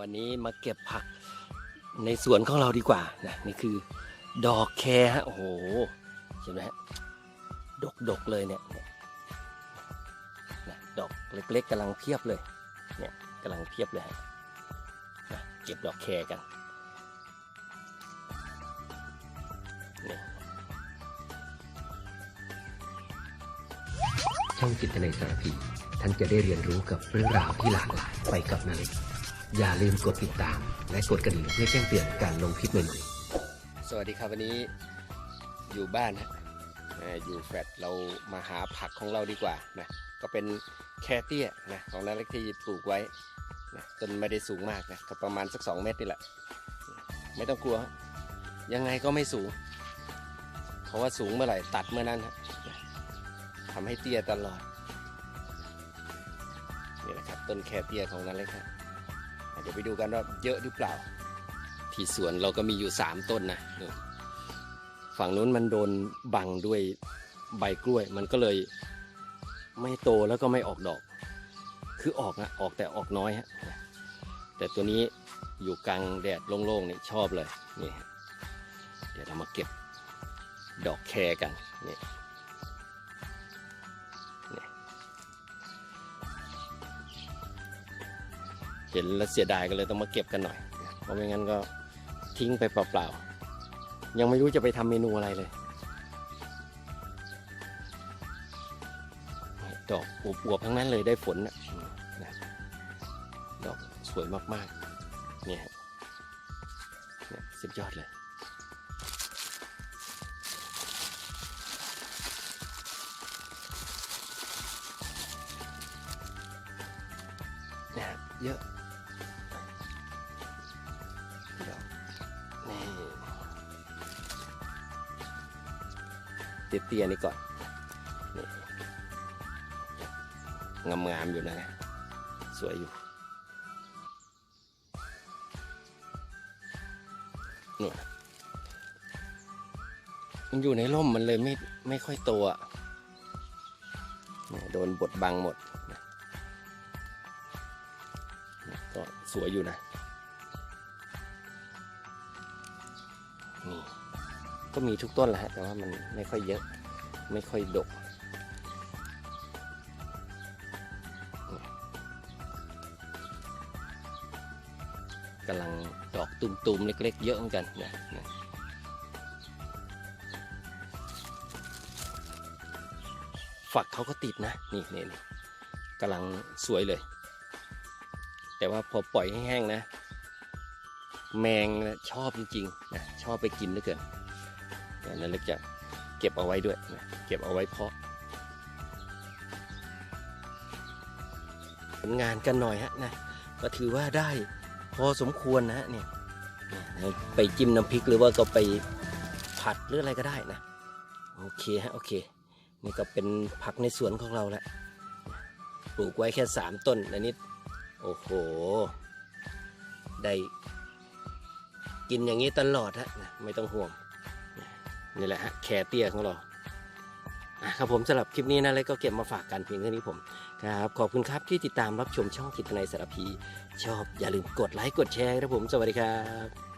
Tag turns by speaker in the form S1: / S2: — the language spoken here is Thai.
S1: วันนี้มาเก็บผักในสวนของเราดีกว่านะนี่คือดอกแครฮะโอ้โหเห็นไหมฮะดกดกๆเลยเนี่ยนะดอกเล็กๆกำลังเพียบเลยเนี่ยกำลังเพียบเลยฮะนะเก็บดอกแครกันนี่
S2: ช่องจิตในสารพีท่านจะได้เรียนรู้กับเรื่องราวที่หลากหลายไปกับนาเล็ก อย่าลืมกดติดตาม และกดกระดิ่งเพื่อแจ้งเตือนการลงคลิปใหม่ๆ
S1: สวัสดีครับวันนี้อยู่บ้านฮะอยู่แฟลตเรามาหาผักของเราดีกว่านะก็เป็นแคเตี้ยนะของนาเล็กที่ปลูกไว้นะต้นไม่ได้สูงมากนะก็ประมาณสัก 2 เมตรนี่แหละ ไม่ต้องกลัว ยังไงก็ไม่สูง เพราะว่าสูงเมื่อไหร่ตัดเมื่อนั้นนะทำให้เตี้ยตลอดนี่แหละครับต้นแคเตี้ยของนาเล็กฮะ เดี๋ยวไปดูกันว่าเยอะหรือเปล่า ที่สวนเราก็มีอยู่สามต้นนะนู่นฝั่งนู้นมันโดนบังด้วยใบกล้วย มันก็เลยไม่โตแล้วก็ไม่ออกดอก คือออกนะออกแต่ออกน้อยฮะแต่ตัวนี้อยู่กลางแดดโล่งๆนี่ชอบเลยนี่ฮะเดี๋ยวเรามาเก็บดอกแครกันนี่นี่ เห็นแล้วเสียดายก็เลยต้องมาเก็บกันหน่อย เพราะไม่งั้นก็ทิ้งไปเปล่าๆ ยังไม่รู้จะไปทำเมนูอะไรเลย ดอกอวบๆทั้งนั้นเลยได้ฝนนะดอกสวยมากๆ เนี่ยเนี่ยสุดยอดเลยเนี่ยเยอะ เตี้ยๆนี่ก่อนนี่งามๆอยู่นะ สวยอยู่นี่มันอยู่ในร่มมันเลยไม่ไม่ค่อยโตอะโดนบดบังหมดนะเนี่ยก็สวยอยู่นะ นี่ ก็มีทุกต้นแหละฮะแต่ว่ามันไม่ค่อยเยอะ ไม่ค่อยดก กำลังดอกตุ่มๆเล็กๆ เยอะเหมือนกันนะนะฝักเขาก็ติดนะ นี่นี่นี่กำลังสวยเลย แต่ว่าพอปล่อยให้แห้งนะ แมงชอบจริงๆนะชอบไปกินเหลือเกิน นั่นเล็กจะเก็บเอาไว้ด้วยนะเก็บเอาไว้เพาะผลงานกันหน่อยฮะนะก็ถือว่าได้พอสมควรนะฮะเนี่ยไปจิ้มน้ำพริกหรือว่าก็ไปผัดหรืออะไรก็ได้นะโอเคฮะโอเคนี่ก็เป็นผักในสวนของเราแหล้วปลูกไว้แค่สามต้นอันนี้โอ้โห ได้กินอย่างนี้ตลอดฮะไม่ต้องห่วง นี่แหละฮะแคเตี้ยของเราครับผมสำหรับคลิปนี้นะเลยก็เก็บมาฝากกันเพียงเท่านี้ผมครับขอบคุณครับที่ติดตามรับชมช่องกิตนายสารพี ชอบอย่าลืมกดไลค์กดแชร์ครับผมสวัสดีครับ